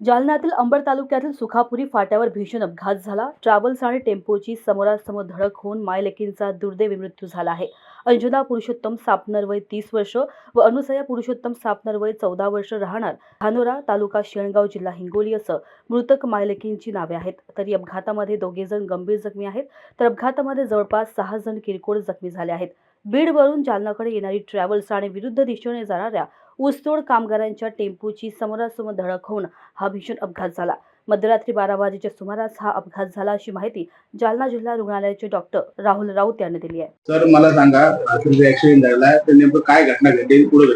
जालन्यातील अंबड तालुक्यातील सुखापुरी फाट्यावर भीषण अपघात झाला. ट्रॅव्हल्स आणि टेम्पोची समोरासमोर धडक होऊन मायलेकींचा दुर्दैवी मृत्यू झाला आहे. अंजुना पुरुषोत्तम सापनर वय तीस वर्ष व अनुसया पुरुषोत्तम सापनर वय चौदा वर्ष राहणार धानोरा तालुका शेणगाव जिल्हा हिंगोली असं मृतक मायलेकींची नावे आहेत. तरी अपघातामध्ये दोघे जण गंभीर जखमी आहेत. तर अपघातामध्ये जवळपास सहा जण किरकोळ जखमी झाले आहेत. बीडवरून जालनाकडे येणारी ट्रॅव्हल्स आणि विरुद्ध दिशेने जाणाऱ्या ऊसतोड कामगारांच्या टेम्पोची समोरासमोर धडक होऊन हा भीषण अपघात झाला. मध्यरात्री बारा वाजेच्या सुमारास हा अपघात झाला अशी माहिती जालना जिल्हा रुग्णालयाचे डॉक्टर राहुल राऊत यांनी दिली आहे. सर मला सांगा तुमचा ऍक्सिडेंट झाला तर नेमकं काय घटना घडली पुढे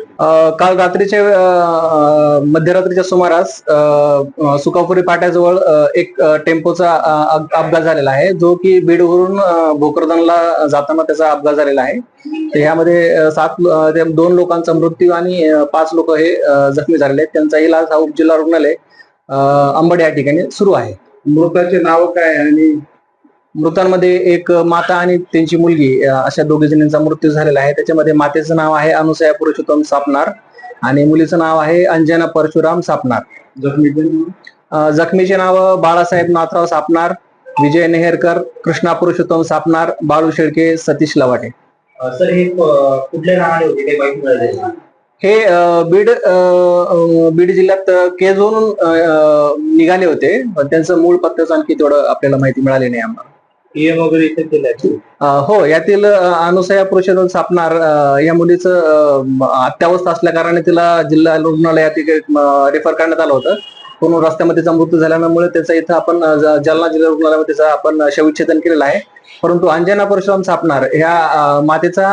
काल रात्रीच्या मध्यरात्रीच्या सुमारास सुकापुरी पाट्याजवळ एक टेम्पोचा अपघात झालेला आहे जो की बीडवरून भोकरदनला जाताना त्याचा अपघात झालेला आहे. ह्यामध्ये सात दोन लोकांचा मृत्यू आणि पाच लोक हे जखमी झालेले आहेत. त्यांचा इलाज हा उपजिल्हा रुग्णालय अंबड या ठिकाणी सुरू आहे. मृताचे नाव काय आणि मृतांमध्ये एक माता आणि त्यांची मुलगी अशा दोघी जणींचा मृत्यू झालेला आहे. त्याच्यामध्ये मातेचं नाव आहे अनुसया पुरुषोत्तम सापनार आणि मुलीचं नाव आहे अंजना परशुराम सापनार जखमीचे जखमीचे नाव बाळासाहेब नाथराव सापनार विजय नेहरकर कृष्णा पुरुषोत्तम सापनार बाळू शेळके सतीश लवाटे. सर हे कुठल्या नावाने होते? हे बीड बीड जिल्ह्यात अ, अ, निघाले होते. पण त्यांचं मूळ पत्त्याचं आणखी तेवढं आपल्याला माहिती मिळाली नाही आम्हाला. पीएम वगैरे इथे केलंय अ, हो यातील अनुसया पुरुषोत्तम सापनार अ, या मुलीचं अत्यावस्था असल्या कारणाने तिला जिल्हा रुग्णालयात रेफर करण्यात आलं होतं. पण रस्त्यामध्ये मृत्यू झाल्यामुळे त्याचा इथं आपण जालना जिल्हा रुग्णालयामध्ये त्याचा आपण शवविच्छेदन केलेलं आहे. परंतु अंजना परशुराम सापनार ह्या मातेचा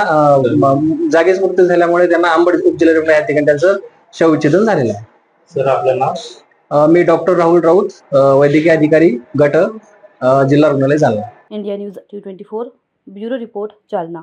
जागीच मृत्यू झाल्यामुळे त्यांना अंबड उपजिल्हा रुग्णालय या ठिकाणी त्यांचं शवविच्छेदन झालेलं आहे. सर आपलं नाव? मी डॉक्टर राहुल राऊत वैद्यकीय अधिकारी गट जिल्हा रुग्णालय Jalna. India news T twenty four bureau report Jalna.